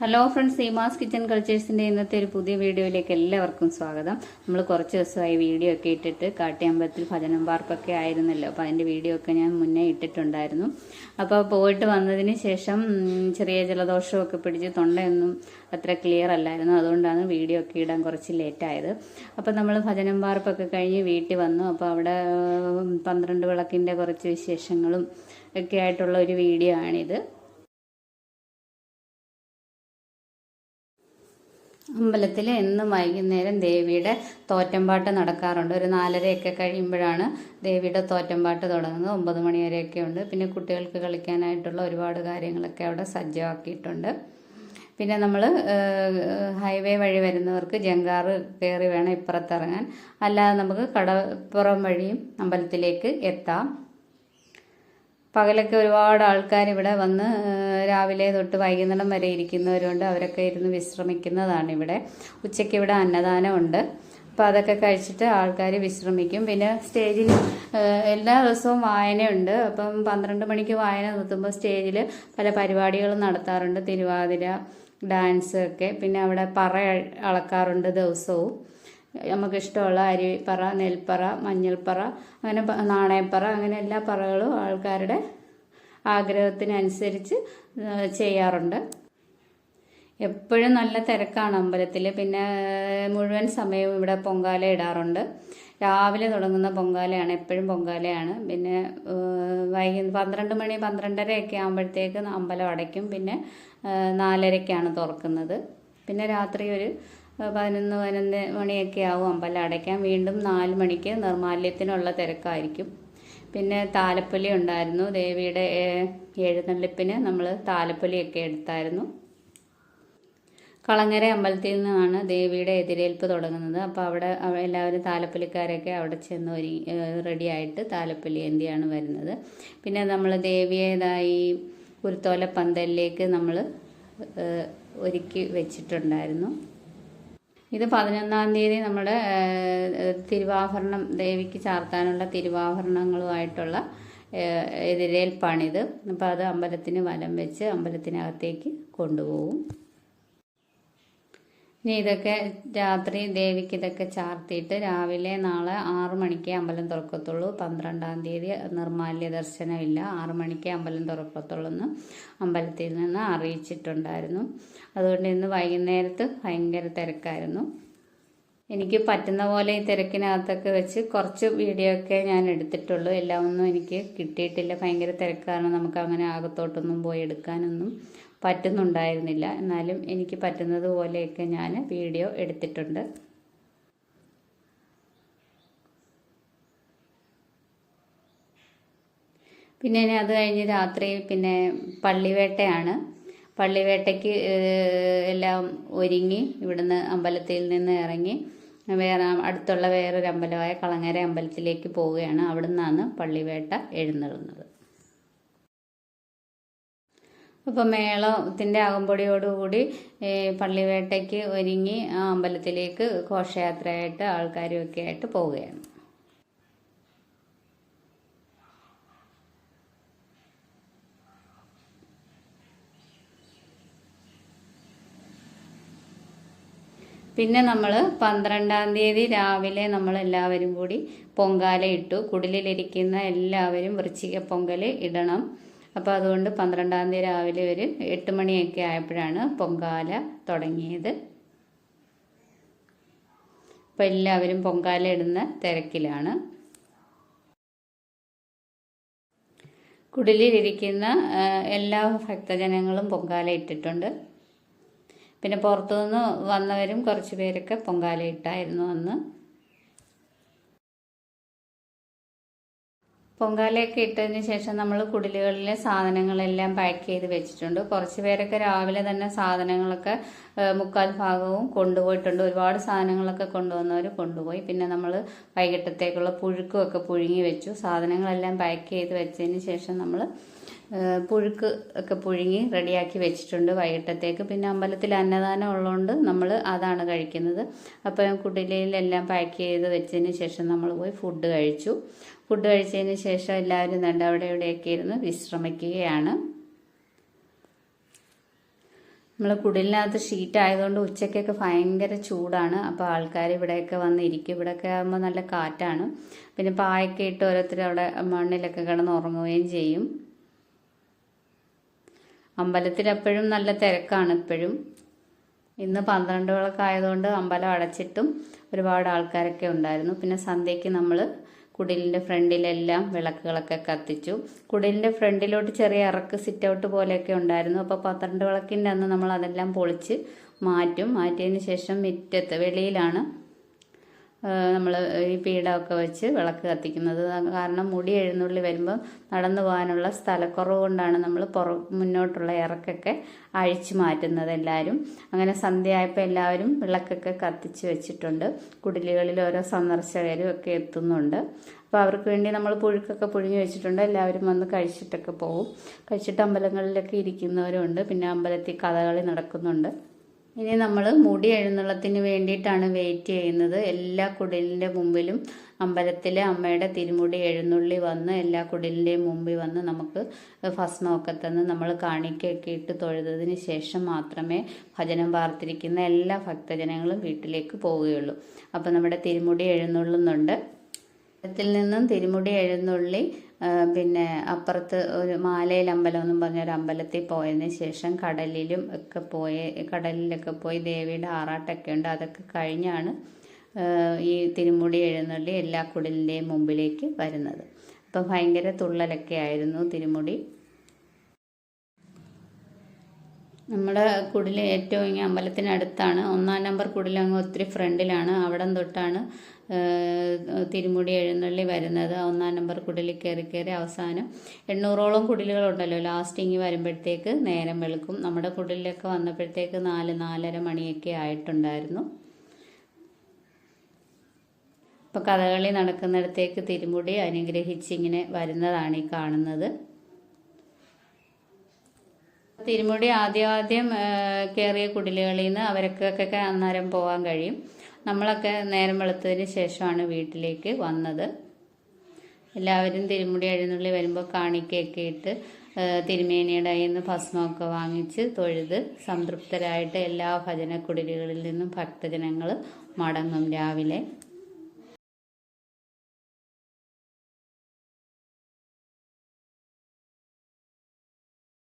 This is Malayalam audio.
ഹലോ ഫ്രണ്ട്സ് സീമാസ് കിച്ചൺ കൾച്ചേഴ്സിന്റെ ഇന്നത്തെ ഒരു പുതിയ വീഡിയോയിലേക്ക് എല്ലാവർക്കും സ്വാഗതം. നമ്മൾ കുറച്ച് ദിവസമായി വീഡിയോ ഒക്കെ ഇട്ടിട്ട് കാട്ടിയമ്പലത്തിൽ ഭജനം പാർക്കൊക്കെ ആയിരുന്നല്ലോ. അപ്പോൾ അതിന്റെ വീഡിയോ ഒക്കെ ഞാൻ മുന്നേ ഇട്ടിട്ടുണ്ടായിരുന്നു. അപ്പോൾ പോയിട്ട് വന്നതിന് ശേഷം ചെറിയ ജലദോഷമൊക്കെ പിടിച്ച് തൊണ്ടയൊന്നും അത്ര ക്ലിയർ അല്ലായിരുന്നു. അതുകൊണ്ടാണ് വീഡിയോ ഒക്കെ ഇടാൻ കുറച്ച് ലേറ്റായത് അപ്പോൾ നമ്മൾ ഭജനം പാർപ്പൊക്കെ കഴിഞ്ഞ് വീട്ടിൽ വന്നു. അപ്പോൾ അവിടെ പന്ത്രണ്ട് വിളക്കിന്റെ കുറച്ച് വിശേഷങ്ങളും ഒക്കെ ആയിട്ടുള്ള ഒരു വീഡിയോ ആണിത്. അമ്പലത്തിൽ എന്നും വൈകുന്നേരം ദേവിയുടെ തോറ്റമ്പാട്ട് നടക്കാറുണ്ട്. ഒരു നാലരയൊക്കെ കഴിയുമ്പോഴാണ് ദേവിയുടെ തോറ്റമ്പാട്ട് തുടങ്ങുന്നത്. ഒമ്പത് മണി വരെയൊക്കെ ഉണ്ട്. പിന്നെ കുട്ടികൾക്ക് കളിക്കാനായിട്ടുള്ള ഒരുപാട് കാര്യങ്ങളൊക്കെ അവിടെ സജ്ജമാക്കിയിട്ടുണ്ട്. പിന്നെ നമ്മൾ ഹൈവേ വഴി വരുന്നവർക്ക് ജങ്കാറ് കയറി വേണം ഇപ്പുറത്തിറങ്ങാൻ. അല്ലാതെ നമുക്ക് കടപ്പുറം വഴിയും അമ്പലത്തിലേക്ക് എത്താം. പകലൊക്കെ ഒരുപാട് ആൾക്കാർ ഇവിടെ വന്ന് രാവിലെ തൊട്ട് വൈകുന്നേരം വരെ ഇരിക്കുന്നവരുണ്ട്. അവരൊക്കെ ഇരുന്ന് വിശ്രമിക്കുന്നതാണ് ഇവിടെ. ഉച്ചയ്ക്ക് ഇവിടെ അന്നദാനമുണ്ട്. അപ്പോൾ അതൊക്കെ കഴിച്ചിട്ട് ആൾക്കാർ വിശ്രമിക്കും. പിന്നെ സ്റ്റേജിൽ എല്ലാ ദിവസവും വായനയുണ്ട്. അപ്പം പന്ത്രണ്ട് മണിക്ക് വായന നിർത്തുമ്പോൾ സ്റ്റേജിൽ പല പരിപാടികളും നടത്താറുണ്ട്. തിരുവാതിര ഡാൻസ് ഒക്കെ. പിന്നെ അവിടെ പറ അളക്കാറുണ്ട് ദിവസവും. നമുക്കിഷ്ടമുള്ള അരിപ്പറ നെൽപ്പറ മഞ്ഞൾപ്പറ അങ്ങനെ നാണയപ്പറ അങ്ങനെ എല്ലാ പറകളും ആൾക്കാരുടെ ആഗ്രഹത്തിനനുസരിച്ച് ചെയ്യാറുണ്ട്. എപ്പോഴും നല്ല തിരക്കാണ് അമ്പലത്തിൽ പിന്നെ മുഴുവൻ സമയവും ഇവിടെ പൊങ്കാല ഇടാറുണ്ട്. രാവിലെ തുടങ്ങുന്ന പൊങ്കാലയാണ് എപ്പോഴും പൊങ്കാലയാണ്. പിന്നെ വൈകി പന്ത്രണ്ട് മണി പന്ത്രണ്ടരയൊക്കെ ആകുമ്പോഴത്തേക്ക് അമ്പലം അടയ്ക്കും. പിന്നെ നാലരക്കാണ് തുറക്കുന്നത്. പിന്നെ രാത്രി ഒരു പതിനൊന്ന് പതിനൊന്ന് മണിയൊക്കെ ആവും അമ്പലം അടയ്ക്കാൻ. വീണ്ടും നാല് മണിക്ക് നിർമാല്യത്തിനുള്ള തിരക്കായിരിക്കും. പിന്നെ താലപ്പൊലി ഉണ്ടായിരുന്നു. ദേവിയുടെ എഴുന്നള്ളിപ്പിന് നമ്മൾ താലപ്പൊലിയൊക്കെ എടുത്തായിരുന്നു. കളങ്ങര അമ്പലത്തിൽ നിന്നാണ് ദേവിയുടെ എതിരേൽപ്പ് തുടങ്ങുന്നത്. അപ്പോൾ അവിടെ എല്ലാവരും താലപ്പൊലിക്കാരൊക്കെ അവിടെ ചെന്ന് ഒരു റെഡി ആയിട്ട് താലപ്പൊലി എന്തിയാണ് വരുന്നത്. പിന്നെ നമ്മൾ ദേവിയേതായി കുരുത്തോല പന്തലിലേക്ക് നമ്മൾ ഒരുക്കി വെച്ചിട്ടുണ്ടായിരുന്നു. ഇത് പതിനൊന്നാം തീയതി നമ്മുടെ തിരുവാഭരണം ദേവിക്ക് ചാർത്താനുള്ള തിരുവാഭരണങ്ങളുമായിട്ടുള്ള എതിരേൽപ്പാണിത്. അപ്പോൾ അത് അമ്പലത്തിന് വലം വെച്ച് അമ്പലത്തിനകത്തേക്ക് കൊണ്ടുപോകും. ഇനി ഇതൊക്കെ രാത്രി ദേവിക്ക് ഇതൊക്കെ ചാർത്തിയിട്ട് രാവിലെ നാളെ ആറ് മണിക്ക് അമ്പലം തുറക്കത്തുള്ളൂ. പന്ത്രണ്ടാം തീയതി നിർമാല്യ ദർശനമില്ല. ആറ് മണിക്ക് അമ്പലം തുറക്കത്തുള്ളൂ എന്ന് അമ്പലത്തിൽ നിന്ന് അറിയിച്ചിട്ടുണ്ടായിരുന്നു. അതുകൊണ്ട് ഇന്ന് വൈകുന്നേരത്ത് ഭയങ്കര തിരക്കായിരുന്നു. എനിക്ക് പറ്റുന്ന പോലെ ഈ തിരക്കിനകത്തൊക്കെ വെച്ച് കുറച്ച് വീഡിയോ ഒക്കെ ഞാൻ എടുത്തിട്ടുള്ളൂ. എല്ലാം ഒന്നും എനിക്ക് കിട്ടിയിട്ടില്ല. ഭയങ്കര തിരക്കാണ്. നമുക്ക് അങ്ങനെ അകത്തോട്ടൊന്നും പോയി എടുക്കാനൊന്നും പറ്റുന്നുണ്ടായിരുന്നില്ല. എന്നാലും എനിക്ക് പറ്റുന്നത് പോലെയൊക്കെ ഞാൻ വീഡിയോ എടുത്തിട്ടുണ്ട്. പിന്നെ അത് കഴിഞ്ഞ് രാത്രി പിന്നെ പള്ളിവേട്ടയാണ്. പള്ളിവേട്ടയ്ക്ക് എല്ലാം ഒരുങ്ങി ഇവിടുന്ന് അമ്പലത്തിൽ നിന്ന് ഇറങ്ങി വേറെ അടുത്തുള്ള വേറൊരു അമ്പലമായ കളങ്ങര അമ്പലത്തിലേക്ക് പോവുകയാണ്. അവിടെ നിന്നാണ് പള്ളിവേട്ട എഴുന്നള്ളുന്നത്. അപ്പോൾ മേളത്തിന്റെ അകമ്പടിയോടുകൂടി പള്ളിവേട്ടയ്ക്ക് ഒരുങ്ങി അമ്പലത്തിലേക്ക് ഘോഷയാത്രയായിട്ട് ആൾക്കാരും ഒക്കെ ആയിട്ട് പോവുകയാണ്. പിന്നെ നമ്മൾ പന്ത്രണ്ടാം തീയതി രാവിലെ നമ്മൾ എല്ലാവരും കൂടി പൊങ്കാല ഇട്ടു കുടിലിലിരിക്കുന്ന എല്ലാവരും വൃശ്ചിക പൊങ്കൽ ഇടണം. അപ്പോൾ അതുകൊണ്ട് പന്ത്രണ്ടാം തീയതി രാവിലെ ഒരു എട്ട് മണിയൊക്കെ ആയപ്പോഴാണ് പൊങ്കാല തുടങ്ങിയത്. അപ്പോൾ എല്ലാവരും പൊങ്കാല ഇടുന്ന തിരക്കിലാണ്. കുടിലിലിരിക്കുന്ന എല്ലാ ഭക്തജനങ്ങളും പൊങ്കാല ഇട്ടിട്ടുണ്ട്. പിന്നെ പുറത്തുനിന്ന് വന്നവരും കുറച്ച് പേരൊക്കെ പൊങ്കാല ഇട്ടായിരുന്നു അന്ന്. പൊങ്കാലയൊക്കെ ഇട്ടതിന് ശേഷം നമ്മൾ കുടിലുകളിലെ സാധനങ്ങളെല്ലാം പാക്ക് ചെയ്ത് വെച്ചിട്ടുണ്ട്. കുറച്ച് പേരൊക്കെ രാവിലെ തന്നെ സാധനങ്ങളൊക്കെ മുക്കാൽ ഭാഗവും കൊണ്ടുപോയിട്ടുണ്ട്. ഒരുപാട് സാധനങ്ങളൊക്കെ കൊണ്ടുവന്നവർ കൊണ്ടുപോയി. പിന്നെ നമ്മൾ വൈകിട്ടത്തേക്കുള്ള പുഴുക്കുമൊക്കെ പുഴുങ്ങി വെച്ചു. സാധനങ്ങളെല്ലാം പാക്ക് ചെയ്ത് വെച്ചതിന് ശേഷം നമ്മൾ പുഴുക്ക് ഒക്കെ പുഴുങ്ങി റെഡിയാക്കി വെച്ചിട്ടുണ്ട് വൈകിട്ടത്തേക്ക്. പിന്നെ അമ്പലത്തിൽ അന്നദാനം ഉള്ളതുകൊണ്ട് നമ്മൾ അതാണ് കഴിക്കുന്നത്. അപ്പോൾ കുടിലയിലെല്ലാം പാക്ക് ചെയ്ത് വെച്ചതിന് ശേഷം നമ്മൾ പോയി ഫുഡ് കഴിച്ചു. ഫുഡ് കഴിച്ചതിന് ശേഷം എല്ലാവരും നല്ല അവിടെ ഇവിടെയൊക്കെ ഇരുന്ന് വിശ്രമിക്കുകയാണ്. നമ്മൾ കുടിലിനകത്ത് ഷീറ്റ് ആയതുകൊണ്ട് ഉച്ചയ്ക്കൊക്കെ ഭയങ്കര ചൂടാണ്. അപ്പോൾ ആൾക്കാർ ഇവിടെയൊക്കെ വന്നിരിക്കും ഇവിടെയൊക്കെ ആകുമ്പോൾ നല്ല കാറ്റാണ്. പിന്നെ പായൊക്കെ ഇട്ട് ഓരോരുത്തർ അവിടെ മണ്ണിലൊക്കെ കിടന്ന് ഉറങ്ങുകയും ചെയ്യും. അമ്പലത്തിൽ എപ്പോഴും നല്ല തിരക്കാണ് ഇപ്പോഴും. ഇന്ന് പന്ത്രണ്ട് വിളക്ക് ആയതുകൊണ്ട് അമ്പലം അടച്ചിട്ടും ഒരുപാട് ആൾക്കാരൊക്കെ ഉണ്ടായിരുന്നു. പിന്നെ സന്ധ്യയ്ക്ക് നമ്മൾ കുടിലിന്റെ ഫ്രണ്ടിലെല്ലാം വിളക്കുകളൊക്കെ കത്തിച്ചു. കുടിലിന്റെ ഫ്രണ്ടിലോട്ട് ചെറിയ ഇറക്ക് സിറ്റ് ഔട്ട് പോലെയൊക്കെ ഉണ്ടായിരുന്നു. അപ്പോൾ പന്ത്രണ്ട് വിളക്കിന്റെ അന്ന് നമ്മൾ അതെല്ലാം പൊളിച്ച് മാറ്റും. മാറ്റിയതിന് ശേഷം മുറ്റത്ത് വെളിയിലാണ് നമ്മൾ ഈ പീഠമൊക്കെ വെച്ച് വിളക്ക് കത്തിക്കുന്നത്. കാരണം മുടി എഴുന്നള്ളി വരുമ്പോൾ നടന്നു പോകാനുള്ള സ്ഥലക്കുറവ് കൊണ്ടാണ് നമ്മൾ പുറ മുന്നോട്ടുള്ള ഇറക്കൊക്കെ അഴിച്ചു മാറ്റുന്നത് എല്ലാവരും അങ്ങനെ സന്ധ്യയായപ്പോൾ എല്ലാവരും വിളക്കൊക്കെ കത്തിച്ച് വെച്ചിട്ടുണ്ട്. കുടിലുകളിൽ ഓരോ സന്ദർശകരും ഒക്കെ എത്തുന്നുണ്ട്. അപ്പോൾ അവർക്ക് വേണ്ടി നമ്മൾ പുഴുക്കൊക്കെ പുഴുങ്ങി വെച്ചിട്ടുണ്ട്. എല്ലാവരും വന്ന് കഴിച്ചിട്ടൊക്കെ പോകും കഴിച്ചിട്ട് അമ്പലങ്ങളിലൊക്കെ ഇരിക്കുന്നവരുണ്ട്. പിന്നെ അമ്പലത്തിൽ കഥകളി നടക്കുന്നുണ്ട്. ഇനി നമ്മൾ മുടി എഴുന്നള്ളത്തിന് വേണ്ടിയിട്ടാണ് വെയിറ്റ് ചെയ്യുന്നത്. എല്ലാ കുടിലിന്റെ മുമ്പിലും അമ്പലത്തിലെ അമ്മയുടെ തിരുമുടി എഴുന്നള്ളി വന്ന് എല്ലാ കുടിലിന്റെയും മുമ്പിൽ വന്ന് നമുക്ക് ഭസ്മമൊക്കെ തന്ന് നമ്മൾ കാണിക്കയൊക്കെ ഇട്ട് തൊഴുതതിന് ശേഷം മാത്രമേ ഭജനം പാർത്തിരിക്കുന്ന എല്ലാ ഭക്തജനങ്ങളും വീട്ടിലേക്ക് പോവുകയുള്ളൂ. അപ്പോൾ നമ്മുടെ തിരുമുടി എഴുന്നള്ളുന്നുണ്ട്. ത്തിൽ നിന്നും തിരുമുടി എഴുന്നള്ളി പിന്നെ അപ്പുറത്ത് ഒരു മാലയിൽ അമ്പലം എന്നും പറഞ്ഞൊരു അമ്പലത്തിൽ പോയതിന് ശേഷം കടലിലും ഒക്കെ പോയി കടലിലൊക്കെ പോയി ദേവിയുടെ ആറാട്ടൊക്കെ ഉണ്ട്. അതൊക്കെ കഴിഞ്ഞാണ് ഈ തിരുമുടി എഴുന്നള്ളി എല്ലാ കുടലിന്റെയും മുമ്പിലേക്ക് വരുന്നത്. അപ്പം ഭയങ്കര തുള്ളലൊക്കെ ആയിരുന്നു തിരുമുടി. നമ്മുടെ കുടിൽ ഏറ്റവും ഇങ്ങനെ അമ്പലത്തിനടുത്താണ്. ഒന്നാം നമ്പർ കുടിൽ അങ്ങ് ഒത്തിരി ഫ്രണ്ടിലാണ്. അവിടം തൊട്ടാണ് തിരുമുടി എഴുന്നള്ളി വരുന്നത് ഒന്നാം നമ്പർ കുടിലിൽ കയറി കയറി അവസാനം എണ്ണൂറോളം കുടിലുകളുണ്ടല്ലോ. ലാസ്റ്റ് ഇങ്ങി വരുമ്പോഴത്തേക്ക് നേരം വെളുക്കും. നമ്മുടെ കുടിലൊക്കെ വന്നപ്പോഴത്തേക്ക് നാല് നാലര മണിയൊക്കെ ആയിട്ടുണ്ടായിരുന്നു. ഇപ്പോൾ കഥകളി നടക്കുന്നിടത്തേക്ക് തിരുമുടി അനുഗ്രഹിച്ച് ഇങ്ങനെ വരുന്നതാണ് ഈ കാണുന്നത്. തിരുമുടി ആദ്യം ആദ്യം കയറിയ കുടിലുകളിൽ നിന്ന് അവർക്കൊക്കെ അന്നേരം പോകാൻ കഴിയും. നമ്മളൊക്കെ നേരം വെളുത്തതിന് ശേഷമാണ് വീട്ടിലേക്ക് വന്നത്. എല്ലാവരും തിരുമുടി എഴുന്നള്ളി വരുമ്പോൾ കാണിക്കയൊക്കെ ഇട്ട് തിരുമേനയുടെ കയ്യിൽ നിന്ന് ഭസ്മമൊക്കെ വാങ്ങിച്ച് തൊഴുത് സംതൃപ്തരായിട്ട് എല്ലാ ഭജന കുടിലുകളിൽ നിന്നും ഭക്തജനങ്ങൾ മടങ്ങും രാവിലെ.